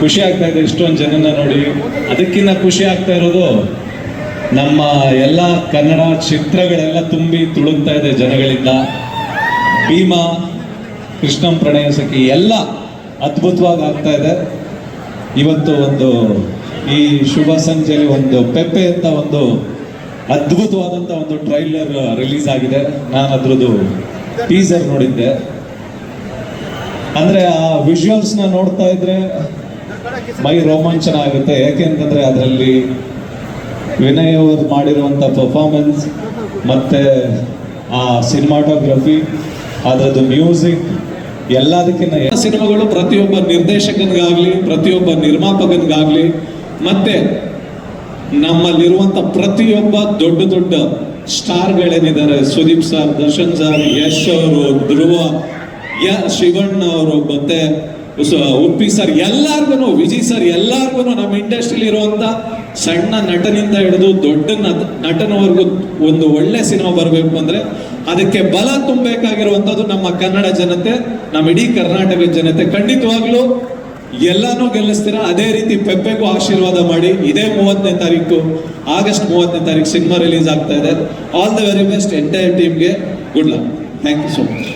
ಖುಷಿ ಆಗ್ತಾ ಇದೆ ಇಷ್ಟೊಂದು ಜನನ ನೋಡಿ. ಅದಕ್ಕಿಂತ ಖುಷಿ ಆಗ್ತಾ ಇರೋದು ನಮ್ಮ ಎಲ್ಲ ಕನ್ನಡ ಚಿತ್ರಗಳೆಲ್ಲ ತುಂಬಿ ತುಳುಕ್ತಾ ಇದೆ ಜನಗಳಿಂದ. ಭೀಮಾ, ಕೃಷ್ಣಂ ಪ್ರಣಯ ಸಖಿ ಎಲ್ಲ ಅದ್ಭುತವಾಗಿ ಆಗ್ತಾ ಇದೆ. ಇವತ್ತು ಒಂದು ಈ ಶುಭ ಸಂಜೆಯಲ್ಲಿ ಒಂದು ಪೆಪ್ಪೆ ಅಂತ ಒಂದು ಅದ್ಭುತವಾದಂಥ ಒಂದು ಟ್ರೈಲರ್ ರಿಲೀಸ್ ಆಗಿದೆ. ನಾನು ಅದ್ರದ್ದು ಟೀಸರ್ ನೋಡಿದ್ದೆ. ಅಂದ್ರೆ ಆ ವಿಜುವಲ್ಸ್ನ ನೋಡ್ತಾ ಇದ್ರೆ ಮೈ ರೋಮಾಂಚನ ಆಗುತ್ತೆ ಯಾಕೆಂತಂದ್ರೆ ಅದರಲ್ಲಿ ವಿನಯ್ ಅವರು ಮಾಡಿರುವಂತ ಪರ್ಫಾರ್ಮೆನ್ಸ್ ಮತ್ತೆ ಆ ಸಿನಿಮಾಟೋಗ್ರಫಿ ಅದರದ್ದು ಮ್ಯೂಸಿಕ್ ಎಲ್ಲದಕ್ಕಿಂತ ಎಲ್ಲ ಸಿನಿಮಾಗಳು ಪ್ರತಿಯೊಬ್ಬ ನಿರ್ದೇಶಕನಿಗಾಗ್ಲಿ, ಪ್ರತಿಯೊಬ್ಬ ನಿರ್ಮಾಪಕನಿಗಾಗ್ಲಿ, ಮತ್ತೆ ನಮ್ಮಲ್ಲಿರುವಂತ ಪ್ರತಿಯೊಬ್ಬ ದೊಡ್ಡ ದೊಡ್ಡ ಸ್ಟಾರ್ಗಳೇನಿದ್ದಾರೆ, ಸುದೀಪ್ ಸರ್, ದರ್ಶನ್ ಸರ್, ಯಶ್ ಅವರು, ಧ್ರುವ ಯ ಶಿವಣ್ಣ ಅವರು ಮತ್ತೆ ಉಪ್ಪಿ ಸರ್ ಎಲ್ಲಾರ್ಗು ವಿಜಯ್ ಸರ್ ಎಲ್ಲಾರ್ಗು ನಮ್ಮ ಇಂಡಸ್ಟ್ರಿಲಿ ಇರುವಂತ ಸಣ್ಣ ನಟನಿಂದ ಹಿಡಿದು ದೊಡ್ಡ ನಟ, ನಟನವರೆಗೂ ಒಂದು ಒಳ್ಳೆ ಸಿನಿಮಾ ಬರಬೇಕು ಅಂದ್ರೆ ಅದಕ್ಕೆ ಬಲ ತುಂಬಬೇಕಾಗಿರುವಂತದ್ದು ನಮ್ಮ ಕನ್ನಡ ಜನತೆ, ನಮ್ಮ ಇಡೀ ಕರ್ನಾಟಕದ ಜನತೆ. ಖಂಡಿತವಾಗ್ಲೂ ಎಲ್ಲಾನು ಗೆಲ್ಲಿಸ್ತೀರಾ? ಅದೇ ರೀತಿ ಪೆಪ್ಪೆಗೂ ಆಶೀರ್ವಾದ ಮಾಡಿ. ಇದೇ ಮೂವತ್ತನೇ ತಾರೀಕು, ಆಗಸ್ಟ್ ಮೂವತ್ತನೇ ತಾರೀಕು ಸಿನಿಮಾ ರಿಲೀಸ್ ಆಗ್ತಾ ಇದೆ. All the very best entire ಟೀಮ್ಗೆ good luck thank you so much